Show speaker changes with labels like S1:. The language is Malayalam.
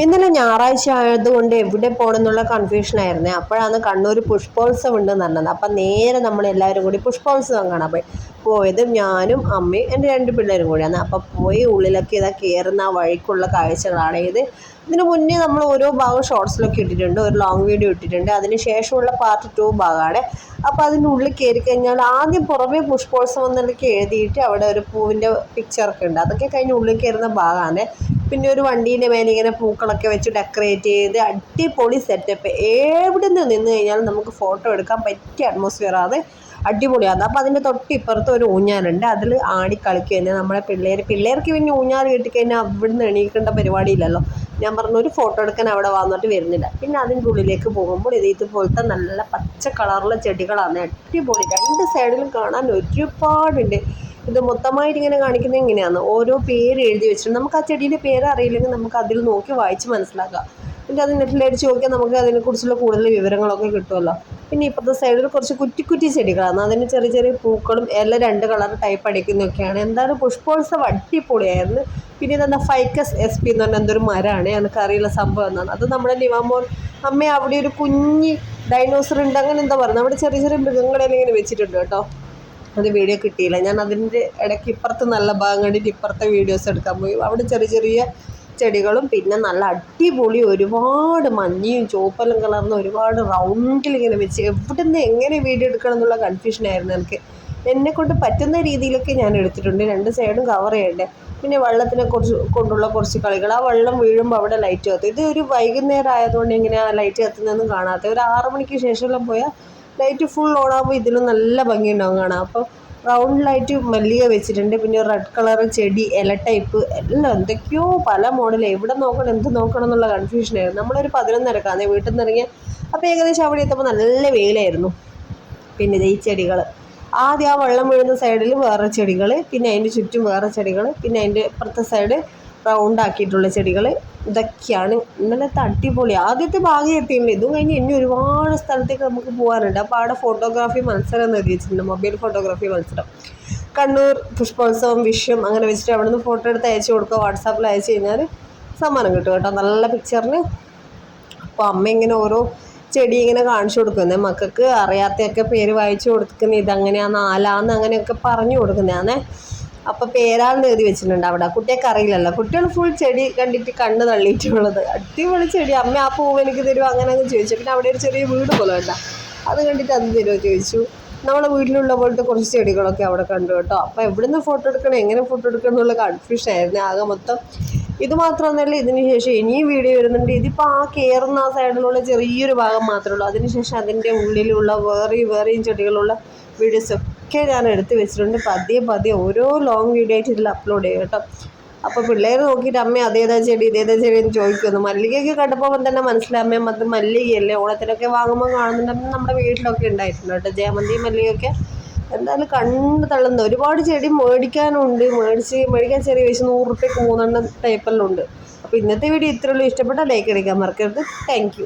S1: ഇന്നലെ ഞായറാഴ്ച ആയതുകൊണ്ട് എവിടെ പോകണമെന്നുള്ള കൺഫ്യൂഷൻ അപ്പോഴാണ് കണ്ണൂർ പുഷ്പോത്സവം ഉണ്ട് പറഞ്ഞത്. അപ്പം നേരെ നമ്മൾ എല്ലാവരും കൂടി പുഷ്പോത്സവം കാണാൻ പോയി. പോയത് ഞാനും അമ്മയും എന്റെ രണ്ട് പിള്ളേരും കൂടിയാണ്. അപ്പം പോയി ഉള്ളിലൊക്കെ ഇതാ കയറുന്ന ആ വഴിക്കുള്ള കാഴ്ചകളാണ് ഇത്. ഇതിന് മുന്നേ നമ്മൾ ഓരോ ഭാഗം ഷോർട്സിലൊക്കെ ഇട്ടിട്ടുണ്ട്. ഒരു ലോങ് വീഡിയോ ഇട്ടിട്ടുണ്ട്. അതിന് ശേഷമുള്ള പാർട്ട് ടു ഭാഗമാണ്. അപ്പോൾ അതിന്റെ ഉള്ളിൽ കയറി കഴിഞ്ഞാൽ ആദ്യം പുറമേ പുഷ്പോത്സവം എന്നൊക്കെ എഴുതിയിട്ട് അവിടെ ഒരു പൂവിന്റെ പിക്ചറൊക്കെ ഉണ്ട്. അതൊക്കെ കഴിഞ്ഞ് ഉള്ളിൽ കയറുന്ന ഭാഗമാണ്. പിന്നെ ഒരു വണ്ടീന്റെ മേലെ ഇങ്ങനെ പൂക്കളൊക്കെ വെച്ച് ഡെക്കറേറ്റ് ചെയ്ത് അടിപൊളി സെറ്റപ്പ് എവിടെ നിന്ന് നിന്ന് കഴിഞ്ഞാലും നമുക്ക് ഫോട്ടോ എടുക്കാൻ പറ്റിയ അറ്റ്മോസ്ഫിയർ ആണ്. അടിപൊളിയാണ്. അപ്പോൾ അതിന്റെ തൊട്ടിപ്പുറത്ത് ഒരു ഊഞ്ഞാലുണ്ട്. അതിൽ ആടി കളിക്കുക നമ്മളെ പിള്ളേർ. പിള്ളേർക്ക് പിന്നെ ഊഞ്ഞാൽ കിട്ടിക്കഴിഞ്ഞാൽ അവിടുന്ന് എണീക്കേണ്ട പരിപാടിയില്ലല്ലോ. ഞാൻ പറഞ്ഞു ഒരു ഫോട്ടോ എടുക്കാൻ അവിടെ വന്നിട്ട് വരുന്നില്ല. പിന്നെ അതിന്റെ ഉള്ളിലേക്ക് പോകുമ്പോൾ ഇത് ഇതുപോലത്തെ നല്ല പച്ച കളറുള്ള ചെടികളാണ്. അടിപൊളി. രണ്ട് സൈഡിലും കാണാൻ ഒരുപാടുണ്ട്. ഇത് മൊത്തമായിട്ട് ഇങ്ങനെ കാണിക്കുന്നത് എങ്ങനെയാണ്? ഓരോ പേര് എഴുതി വെച്ചിട്ട് നമുക്ക് ആ ചെടിയുടെ പേര് അറിയില്ലെങ്കിൽ നമുക്ക് അതിൽ നോക്കി വായിച്ച് മനസ്സിലാക്കാം പിന്നെ അത് നെറ്റിലടിച്ച് നോക്കിയാൽ നമുക്ക് അതിനെക്കുറിച്ചുള്ള കൂടുതൽ വിവരങ്ങളൊക്കെ കിട്ടുമല്ലോ. പിന്നെ ഇപ്പോഴത്തെ സൈഡിൽ കുറച്ച് കുറ്റി കുറ്റി ചെടികളാണ്. അതിന് ചെറിയ ചെറിയ പൂക്കളും എല്ലാം രണ്ട് കളർ ടൈപ്പ് അടിക്കുന്നൊക്കെയാണ് എന്തായാലും പുഷ്പോത്സവം അടിപൊളിയായിരുന്നു. പിന്നെ ഇതെന്താ? ഫൈക്കസ് എസ് പി എന്ന് പറഞ്ഞ എന്തൊരു മരമാണ് എനിക്കറിയില്ല സംഭവം എന്നാണ് അത് നമ്മുടെ നിവാമോൻ അമ്മ അവിടെ ഒരു കുഞ്ഞി ഡൈനോസർ ഉണ്ട്. അങ്ങനെ എന്താ പറയുന്നത് അവിടെ ചെറിയ ചെറിയ മൃഗങ്ങളെല്ലാം ഇങ്ങനെ വെച്ചിട്ടുണ്ട് കേട്ടോ. അത് വീഡിയോ കിട്ടിയില്ല. ഞാൻ അതിന്റെ ഇടയ്ക്ക് ഇപ്പുറത്ത് നല്ല ഭാഗം കണ്ടിട്ട് ഇപ്പുറത്തെ വീഡിയോസ് എടുക്കാൻ പോയി. അവിടെ ചെറിയ ചെറിയ ചെടികളും പിന്നെ നല്ല അടിപൊളി ഒരുപാട് മഞ്ഞയും ചുവപ്പലും കളർന്ന ഒരുപാട് റൗണ്ടിൽ ഇങ്ങനെ വെച്ച് എവിടെ നിന്ന് എങ്ങനെ വീഡിയോ എടുക്കണം എന്നുള്ള കൺഫ്യൂഷനായിരുന്നു എനിക്ക്. എന്നെ കൊണ്ട് പറ്റുന്ന രീതിയിലൊക്കെ ഞാൻ എടുത്തിട്ടുണ്ട്. രണ്ട് സൈഡും കവർ ചെയ്യണ്ടേ? പിന്നെ വെള്ളത്തിനെ കുറിച്ച് കൊണ്ടുള്ള കുറച്ച് കളികൾ. ആ വെള്ളം വീഴുമ്പോൾ അവിടെ ലൈറ്റ് കത്തും. ഇത് ഒരു വൈകുന്നേരം ആയതുകൊണ്ട് ഇങ്ങനെ ആ ലൈറ്റ് കത്തുന്നതൊന്നും കാണാത്ത. ഒരു ആറ് മണിക്ക് ശേഷമെല്ലാം പോയാൽ ലൈറ്റ് ഫുൾ ഓണാകുമ്പോൾ ഇതിലും നല്ല ഭംഗിയുണ്ടാവും കാണാം അപ്പോൾ ലൈറ്റ് മല്ലിക വെച്ചിട്ടുണ്ട്. പിന്നെ റെഡ് കളർ ചെടി ഇല ടൈപ്പ് എല്ലാം എന്തൊക്കെയോ പല മോഡൽ എവിടെ നോക്കണം എന്ത് നോക്കണം എന്നുള്ള കൺഫ്യൂഷനായിരുന്നു നമ്മളൊരു പതിനൊന്നരക്കാന്നേ വീട്ടിൽ നിന്ന് ഇറങ്ങിയ അപ്പോൾ ഏകദേശം അവിടെ എത്തുമ്പോൾ നല്ല വെയിലായിരുന്നു. പിന്നെ ഈ ചെടികൾ ആദ്യം ആ വെള്ളം വീഴുന്ന സൈഡിൽ വേറെ ചെടികൾ പിന്നെ അതിന്റെ ചുറ്റും വേറെ ചെടികൾ പിന്നെ അതിന്റെ ഇപ്പുറത്തെ സൈഡ് റൗണ്ട് ആക്കിയിട്ടുള്ള ചെടികൾ ഇതൊക്കെയാണ്. ഇന്നലത്തെ അടിപൊളി. ആദ്യത്തെ ഭാഗം എത്തിയിട്ടുണ്ട് ഇതും കഴിഞ്ഞ് ഇനി ഒരുപാട് സ്ഥലത്തേക്ക് നമുക്ക് പോകാനുണ്ട്. അപ്പോൾ അവിടെ ഫോട്ടോഗ്രാഫി മത്സരം എഴുതിയിട്ടുണ്ട് മൊബൈൽ ഫോട്ടോഗ്രാഫി മത്സരം. കണ്ണൂർ പുഷ്പോത്സവം വിഷയം അങ്ങനെ വെച്ചിട്ട് അവിടെ നിന്ന് ഫോട്ടോ എടുത്ത് അയച്ചു കൊടുക്കുക വാട്സാപ്പിൽ അയച്ചു കഴിഞ്ഞാൽ സമ്മാനം കിട്ടും കേട്ടോ. നല്ല പിക്ചറിന് അപ്പോൾ അമ്മ ഇങ്ങനെ ഓരോ ചെടി ഇങ്ങനെ കാണിച്ചു കൊടുക്കുന്നത് മക്കൾക്ക് അറിയാത്തയൊക്കെ പേര് വായിച്ചു കൊടുക്കുന്നത് ഇതങ്ങനെയാണ് ആലാന്ന് അങ്ങനെയൊക്കെ പറഞ്ഞു കൊടുക്കുന്നതാണേ. അപ്പോൾ പേരാളിന് എഴുതി വെച്ചിട്ടുണ്ട് അവിടെ. കുട്ടിയൊക്കെ അറിയില്ലല്ലോ. കുട്ടികൾ ഫുൾ ചെടി കണ്ടിട്ട് കണ്ണ് തള്ളിയിട്ടുള്ളത്. അടിപൊളി ചെടി. അമ്മ ആ പൂവ് എനിക്ക് തരുമോ അങ്ങനെ അങ്ങ് ചോദിച്ചു. പിന്നെ അവിടെ ഒരു ചെറിയ വീട് പോലെ വേണ്ട അത് കണ്ടിട്ട് അത് തരുമോ ചോദിച്ചു. നമ്മളെ വീട്ടിലുള്ള പോലത്തെ കുറച്ച് ചെടികളൊക്കെ അവിടെ കണ്ടു കേട്ടോ. അപ്പോൾ എവിടുന്ന് ഫോട്ടോ എടുക്കണം? എങ്ങനെ ഫോട്ടോ എടുക്കണം എന്നുള്ള കൺഫ്യൂഷൻ ആയിരുന്നു. ആകെ മൊത്തം ഇത് മാത്രമൊന്നുമല്ല ഇതിന് ശേഷം ഇനിയും വീഡിയോ വരുന്നുണ്ട്. ഇതിപ്പോൾ ആ കയറുന്ന ആ സൈഡിലുള്ള ചെറിയൊരു ഭാഗം മാത്രമേ ഉള്ളൂ. അതിനുശേഷം അതിന്റെ ഉള്ളിലുള്ള വേറെയും വേറെയും ചെടികളുള്ള വീഡിയോസ് ഒക്കെ ഞാൻ എടുത്ത് വെച്ചിട്ടുണ്ട്. പതിയെ പതിയെ ഓരോ ലോങ് വീഡിയോ ആയിട്ട് ഇതിൽ അപ്ലോഡ് ചെയ്യും കേട്ടോ. അപ്പോൾ പിള്ളേർ നോക്കിയിട്ട് അമ്മ അതേതാ ചെടി ഇതേതാ ചെടി എന്ന് ചോദിക്കുന്നു. മല്ലികയൊക്കെ കണ്ടപ്പോൾ തന്നെ മനസ്സിലായി അമ്മയും അത് മല്ലികയല്ലേ? ഓണത്തിനൊക്കെ വാങ്ങുമ്പോൾ കാണുന്നുണ്ടെങ്കിൽ നമ്മുടെ വീട്ടിലൊക്കെ ഉണ്ടായിട്ടുണ്ട് കേട്ടോ ജയമന്തി മല്ലികയൊക്കെ. എന്തായാലും കണ്ണ് തള്ളുന്ന ഒരുപാട് ചെടി മേടിക്കാനുണ്ട്. മേടിച്ച് മേടിക്കാൻ ചെറിയ വെച്ച് നൂറ് റുപ്യക്ക് മൂന്നെണ്ണം ടൈപ്പെല്ലാം ഉണ്ട് അപ്പോൾ ഇന്നത്തെ വീഡിയോ ഇത്രയുള്ളൂ ഇഷ്ടപ്പെട്ട ലൈക്ക് അടിക്കാൻ മറക്കരുത്. താങ്ക്